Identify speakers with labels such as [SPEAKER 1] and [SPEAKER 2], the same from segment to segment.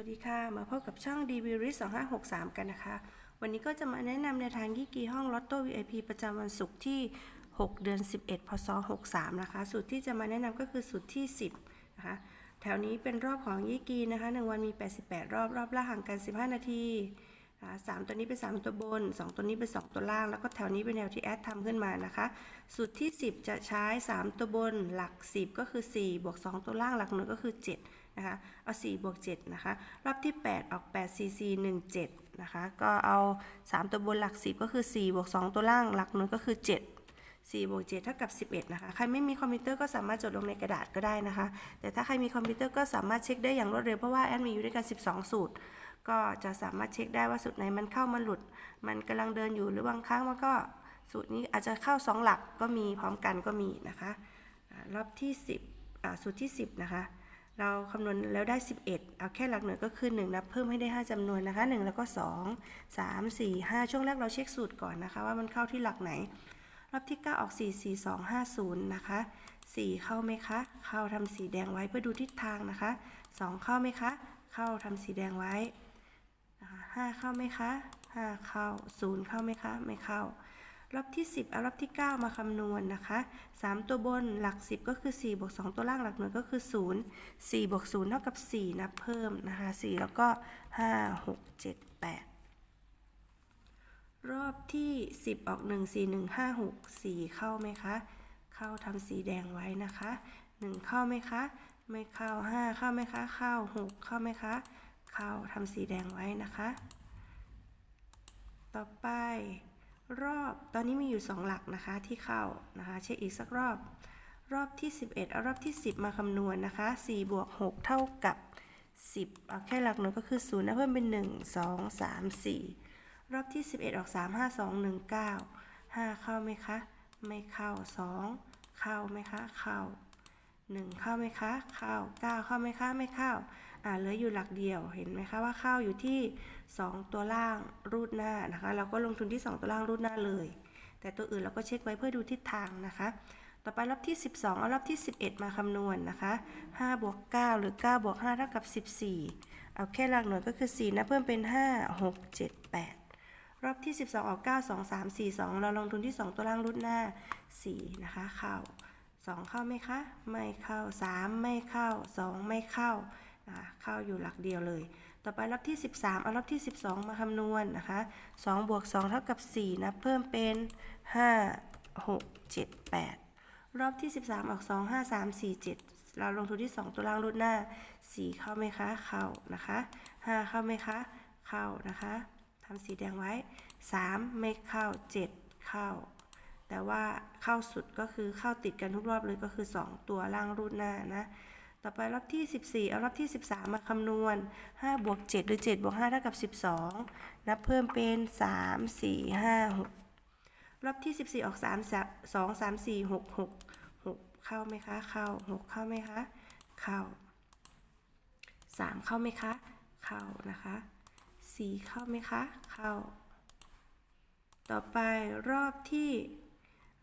[SPEAKER 1] วัสดีค่ะ มาพบกับช่อง d v r i s 2563 กันนะคะ วันนี้ก็จะมาแนะนำในทางยี่กีห้องลอตโต้ VIP ประจำวันศุกร์ที่ 6 เดือน 11 พศ 63 นะคะ สูตรที่จะมาแนะนำก็คือสูตรที่ 10 นะคะ แถวนี้เป็นรอบของยี่กีนะคะ 1 วันมี 88 รอบ รอบละห่างกัน 15 นาทีนะคะสามตัวนี้เป็น 3 ตัวบน 2 ตัวนี้เป็น 2 ตัวล่าง แล้วก็แถวนี้เป็นแนวที่แอดทำขึ้นมานะคะ สูตรที่ 10 จะใช้ 3 ตัวบนหลัก 10 ก็คือ 4 บวก 2 ตัวล่างหลักหน่วยก็คือ 7 นะคะเอา4บวก7นะคะรอบที่ 8 ออก8 4 4 1 7นะคะก็เอา 3 ตัวบนหลัก 10 ก็คือ 4 บวก 2 ตัวล่างหลักหน่วยก็คือ 7 4บวก7เท่ากับ 11 นะคะ ใครไม่มีคอมพิวเตอร์ก็สามารถจดลงในกระดาษก็ได้นะคะ แต่ถ้าใครมีคอมพิวเตอร์ก็สามารถเช็คได้อย่างรวดเร็วเพราะว่าแอดมีอยู่ด้วยกัน 12 สูตร ก็จะสามารถเช็คได้ว่าสูตรไหนมันเข้ามันหลุด มันกำลังเดินอยู่หรือบางครั้งมันก็สูตรนี้อาจจะเข้า 2 หลักก็มีพร้อมกันก็มีนะคะ รอบที่ 10อ่าสูตรที่ 10 นะคะ เราคำนวณแล้วได้ 11 เอาแค่หลักหน่วยก็คือ 1 นับเพิ่มให้ได้ 5จำนวนนะคะ 1 แล้วก็ 2 3 4 5 ช่วงแรกเราเช็คสูตรก่อนนะคะ ว่ามันเข้าที่หลักไหน รอบที่ 9 ออก 4 4 2 5 0 นะคะ 4 เข้าไหมคะ เข้าทำสีแดงไว้เพื่อดูทิศทางนะคะ 2 เข้าไหมคะ เข้าทำสีแดงไว้นะคะ5เข้าไหมคะ 5 เข้า 0 เข้าไหมคะ ไม่เข้า รอบที่ 10เอารอบที่ 9 มาคำนวณนะคะ 3 ตัวบนหลัก 10 ก็คือ 4 บวก 2 ตัวล่างหลักหน่วยก็คือ 0 4 บวก 0 เท่ากับ 4 นับเพิ่มนะคะ 4 แล้วก็ 5 6 7 8 รอบที่ 10 ออก 1 4 1 5 6 4 เข้าไหมคะ เข้าทำสีแดงไว้นะคะ 1 เข้าไหมคะ ไม่เข้า 5 เข้าไหมคะ เข้า 6 เข้าไหมคะ เข้าทำสีแดงไว้นะคะ ต่อไป รอบตอนนี้มีอยู่ 2 หลักนะคะที่เข้านะคะเช็คอีกสักรอบ รอบที่ 11เอารอบที่ 10 มาคำนวณนะคะ4บวก6เท่ากับ 10เอาแค่หลักหน่วยก็คือ0นะเพิ่มเป็น 1 2 3 4 รอบที่ 11 ออก 3 5 2 1 9 5 เข้าไหมคะ ไม่เข้า 2 เข้าไหมคะ เข้า 1 เข้าไหมคะเข้า9เข้าไหมคะไม่เข้าอ่าเหลืออยู่หลักเดียวเห็นไหมคะว่าเข้าอยู่ที่ 2 ตัวล่างรูดหน้านะคะ เราก็ลงทุนที่ 2 ตัวล่างรูดหน้าเลย แต่ตัวอื่นเราก็เช็คไว้เพื่อดูทิศทางนะคะ ต่อไปรอบที่ 12 เอารอบที่ 11 มาคำนวณนะคะ5บวก9หรือ9บวก5เท่ากับ 14 เอาแค่หลักหน่วยก็คือ 4 นะเพิ่มเป็น 5 6 7 8รอบที่ 12 ออก 9 2 3 4 2 เราลงทุนที่ 2 ตัวล่างรูดหน้า 4 นะคะ เข้า 2 เข้าไหมคะ ไม่เข้า 3 ไม่เข้า 2 ไม่เข้าอ่าเข้าอยู่หลักเดียวเลย ต่อไปรอบที่ 13 เอารอบที่ 12 มาคำนวณนะคะ2บวก2เท่ากับ4นะเพิ่มเป็น 5 6 7 8 รอบที่ 13 ออก 2 5 3 4 7 เราลงทุนที่ 2 ตัวล่างรูดหน้า 4 เข้าไหมคะ เข้านะคะ 5 เข้าไหมคะ เข้านะคะทำสีแดงไว้ 3 ไม่เข้า 7 เข้า แต่ว่าเข้าสุดก็คือเข้าติดกันทุกรอบเลยก็คือ 2 ตัวล่างรูดหน้านะต่อไปรอบที่ 14 เอารอบที่ 13 มาคำนวณ 5 บวก 7 หรือ 7 บวก 5 เท่ากับ 12 นับเพิ่มเป็น 3 4 5 6 รอบที่ 14 ออก 3 2 3 4 6 6 6 เข้าไหมคะ เข้า 6 เข้าไหมคะ เข้า 3 เข้าไหมคะ เข้านะคะ 4 เข้าไหมคะ เข้า ต่อไปรอบที่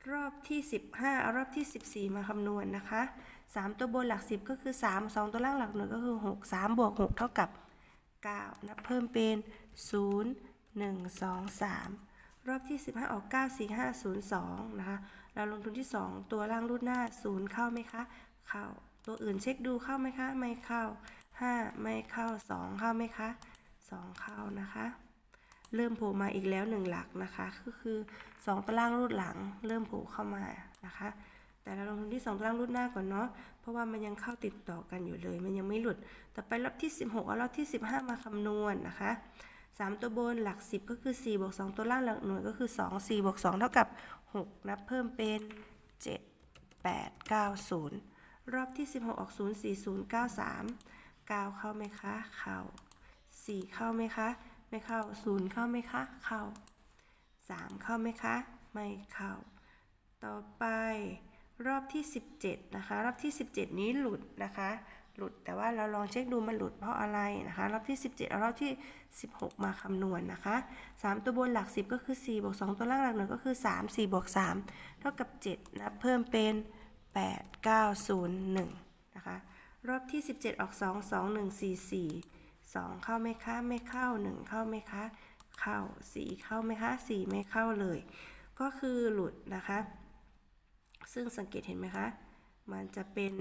[SPEAKER 1] รอบที่ 15 เอารอบที่ 14 มาคำนวณนะคะ 3 ตัวบนหลัก 10 ก็คือ 3 2 ตัวล่างหลักหน่วยก็คือ 6 3 บวก 6 เท่ากับ 9 นับเพิ่มเป็น 0 1 2 3 รอบที่ 15 ออก 9 4 5 0 2 นะคะ เราลงทุนที่ 2 ตัวล่างรูดหน้า 0 เข้าไหมคะ เข้า ตัวอื่นเช็คดูเข้าไหมคะ ไม่เข้า 5 ไม่เข้า 2 เข้าไหมคะ 2 เข้านะคะ เริ่มโผล่มาอีกแล้วหนึ่งหลักนะคะก็คือ 2 ตารางรูดหลังเริ่มโผล่เข้ามานะคะ แต่เราลงทุนที่ 2 ตารางรูดหน้าก่อนเนาะเพราะว่ามันยังเข้าติดต่อกันอยู่เลย มันยังไม่หลุด ต่อไปรอบที่ 16เอารอบที่ 15 มาคำนวณนะคะ3 ตัวบนหลัก 10 ก็คือ 4 บวก 2 ตัวล่างหลักหน่วยก็คือ 2 4 บวก 2 เท่ากับ 6 นับเพิ่มเป็น 7 8 9 0 รอบที่ 16 ออก 0 4 0 9 3 9 เข้าไหมคะ เข้า 4 เข้าไหมคะ ไม่เข้า0เข้าไหมคะ เข้า3เข้าไหมคะ ไม่เข้า ต่อไปรอบที่ 17 นะคะ รอบที่ 17 นี้หลุดนะคะ หลุดแต่ว่าเราลองเช็คดูมันหลุดเพราะอะไรนะคะ รอบที่ 17เอารอบที่ 16 มาคำนวณนะคะ 3 ตัวบนหลัก 10 ก็คือ 4 บวก 2 ตัวล่างหลักหนึ่งก็คือ 3 4 บวก 3 เท่ากับ 7 นะ เพิ่มเป็น 8 9 0 1 นะคะ รอบที่ 17 ออก 2 2 1 4 4 สองเข้าไหมคะไม่เข้าหนึ่งเข้าไหมคะเข้าสี่เข้าไหมคะสี่ไม่เข้าเลย ก็คือหลุดนะคะ ซึ่งสังเกตเห็นไหมคะ มันจะเป็น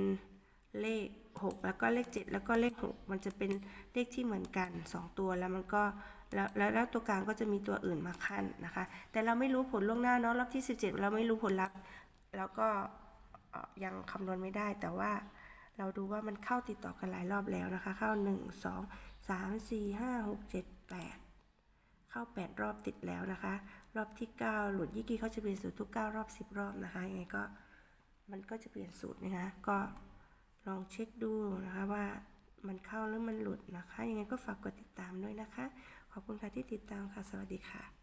[SPEAKER 1] เลข 6 แล้วก็เลข 7 แล้วก็เลข 6 มันจะเป็นเลขที่เหมือนกัน 2 ตัวแล้วมันก็แล้วแล้วตัวกลางก็จะมีตัวอื่นมาขั้นนะคะ แต่เราไม่รู้ผลล่วงหน้าเนาะรอบที่ 17 เราไม่รู้ผลลัพธ์แล้วก็ยังคำนวณไม่ได้แต่ว่า เราดูว่ามันเข้าติดต่อกันหลายรอบแล้วนะคะ เข้า 1 2 3 4 5 6 7 8 เข้า 8 รอบติดแล้วนะคะ รอบที่ 9 หลุดยี่กี้เขาจะเปลี่ยนสูตรทุก 9 รอบ 10 รอบนะคะยังไงก็มันก็จะเปลี่ยนสูตรนะคะ ก็ลองเช็คดูนะคะว่ามันเข้าหรือมันหลุดนะคะ ยังไงก็ฝากกดติดตามด้วยนะคะ ขอบคุณค่ะที่ติดตามค่ะ สวัสดีค่ะ